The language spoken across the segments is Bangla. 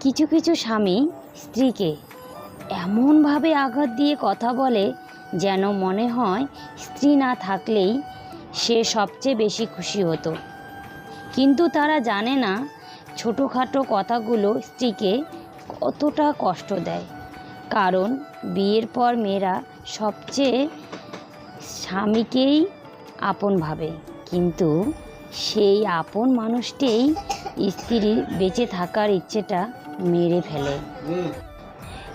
কিছু কিছু স্বামী স্ত্রীকে এমনভাবে আঘাত দিয়ে কথা বলে যেন মনে হয় স্ত্রী না থাকলেই সে সবচেয়ে বেশি খুশি হতো। কিন্তু তারা জানে না ছোটোখাটো কথাগুলো স্ত্রীকে কতটা কষ্ট দেয়। কারণ বিয়ের পর মেয়েরা সবচেয়ে স্বামীকেই আপন ভাবে। কিন্তু সেই আপন মানুষটিই স্ত্রীর বেঁচে থাকার ইচ্ছেটা মেরে ফেলে।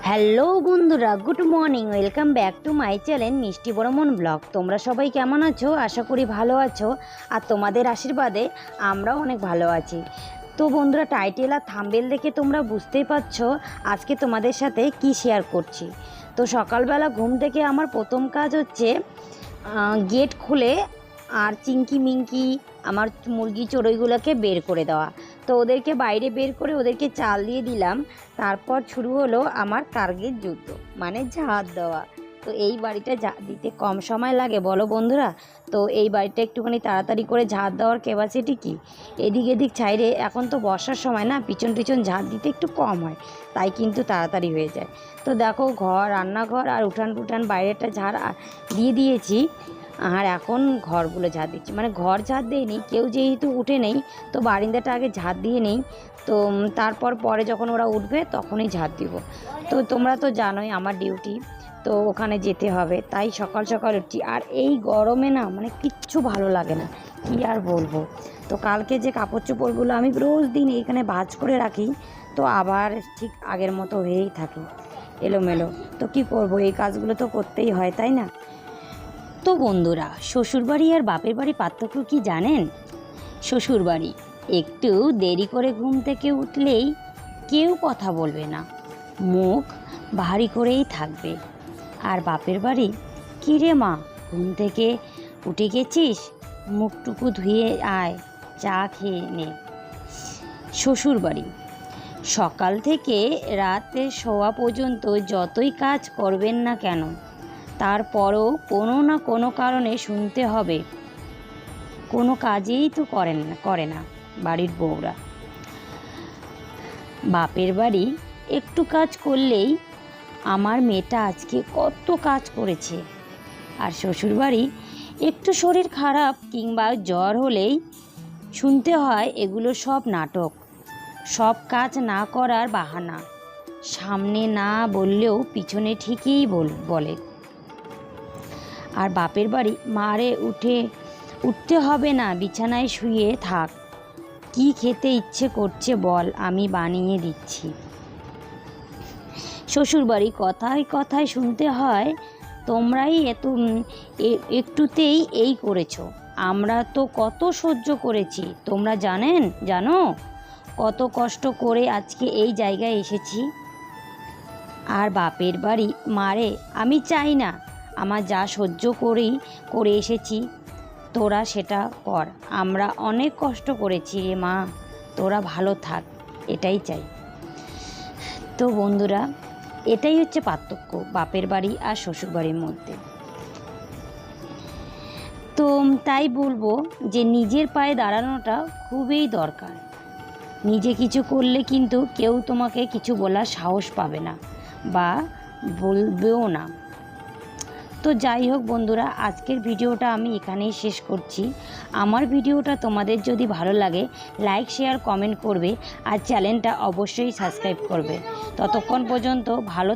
হ্যালো বন্ধুরা, good morning, welcome back to my channel মিষ্টি বড়মন ব্লগ। তোমরা সবাই কেমন আছো? আশা করি ভালো আছো। আর তোমাদের আশীর্বাদে আমরাও অনেক ভালো আছি। তো বন্ধুরা, টাইটেল আর থাম্বেল দেখে তোমরা বুঝতেই পারছ আজকে তোমাদের সাথে কি শেয়ার করছি। তো সকালবেলা ঘুম থেকে আমার প্রথম কাজ হচ্ছে গেট খুলে আর চিংকি মিঙ্কি আমার মুরগি চড়ুইগুলোকে বের করে দেওয়া। তো ওদেরকে বাইরে বের করে ওদেরকে চাল দিয়ে দিলাম। তারপর শুরু হলো আমার টার্গেট যুদ্ধ মানে ঝাড় দেওয়া। তো এই বাড়িটা ঝাড় দিতে কম সময় লাগে, বলো বন্ধুরা? তো এই বাড়িটা একটুখানি তাড়াতাড়ি করে ঝাড় দেওয়ার ক্যাপাসিটি কি? এদিক এদিক ছাইরে এখন তো বর্ষার সময় না, পিছন পিছন ঝাড় দিতে একটু কম হয়, তাই কিন্তু তাড়াতাড়ি হয়ে যায়। তো দেখো, ঘর, রান্নাঘর আর উঠান টুঠান বাইরেটা ঝাড় দিয়ে দিয়েছি। আর এখন ঘরগুলো ঝাড় দিচ্ছি। মানে ঘর ঝাড় দিইনি কেউ যেহেতু উঠে নেই, তো বারিন্দাটা আগে ঝাড় দিয়ে নেই। তো তারপর পরে যখন ওরা উঠবে, তখনই ঝাড় দিব। তো তোমরা তো জানোই আমার ডিউটি, তো ওখানে যেতে হবে। তাই সকাল সকাল উঠছি। আর এই গরমে না মানে কিচ্ছু ভালো লাগে না। কি আর বলব? তো কালকে যে কাপড় চোপড়গুলো আমি রোজ দিন এখানে ভাজ করে রাখি, তো আবার ঠিক আগের মতো হয়েই থাকে। এলোমেলো। তো কি করব? এই কাজগুলো তো করতেই হয়, তাই না? তো বন্ধুরা, শ্বশুরবাড়ি আর বাপের বাড়ি পার্থক্য কি জানেন? শ্বশুরবাড়ি, একটু দেরি করে ঘুম থেকে উঠলেই কেউ কথা বলবে না। মুখ ভারী করেই থাকবে। আর বাপের বাড়ি কী রে মা, ঘুম থেকে উঠে গেছিস? মুখটুকু ধুয়ে আয়, চা খেয়ে নে। শ্বশুর বাড়ি সকাল থেকে রাতে শোয়া পর্যন্ত যতই কাজ করবেন না কেন তারপরও কোনো না কোনো কারণে শুনতে হবে। কোনো কাজেই তো করেন না, করে না বাড়ির বউরা। বাপের বাড়ি একটু কাজ করলেই আমার মেয়েটা আজকে কত কাজ করেছে। আর শ্বশুরবাড়ি একটু শরীর খারাপ কিংবা জ্বর হলেই শুনতে হয় এগুলো সব নাটক। সব কাজ না করার বাহানা। সামনে না বললেও পিছনে ঠিকই বল, বলে। আর বাপের বাড়ি, মারে উঠে, উঠতে হবে না, বিছানায় শুয়ে থাক। কি খেতে ইচ্ছে করছে বল, আমি বানিয়ে দিচ্ছি। শ্বশুরবাড়ি কথায় কথায় শুনতে হয়, তোমরাই এত একটুতেই এই করেছ। আমরা তো কত সহ্য করেছি, তোমরা জানেন, জানো? কত কষ্ট করে আজকে এই জায়গায় এসেছি। আর বাপের বাড়ি, মারে, আমি চাই না আমার যা সহ্য করেই করে এসেছি, তোরা সেটা কর। আমরা অনেক কষ্ট করেছি রে মা, তোরা ভালো থাক, এটাই চাই। তো বন্ধুরা, এটাই হচ্ছে পার্থক্য বাপের বাড়ি আর শ্বশুর বাড়ির মধ্যে। তো তাই বলব যে নিজের পায়ে দাঁড়ানোটা খুবই দরকার। নিজে কিছু করলে কিন্তু কেউ তোমাকে কিছু বলার সাহস পাবে না বা বলবেও না। তো যাই হোক বন্ধুরা, আজকের ভিডিওটা আমি এখানেই শেষ করছি। আমার ভিডিওটা তোমাদের যদি ভালো লাগে লাইক শেয়ার কমেন্ট করবে আর চ্যানেলটা অবশ্যই সাবস্ক্রাইব করবে। ততক্ষণ পর্যন্ত ভালো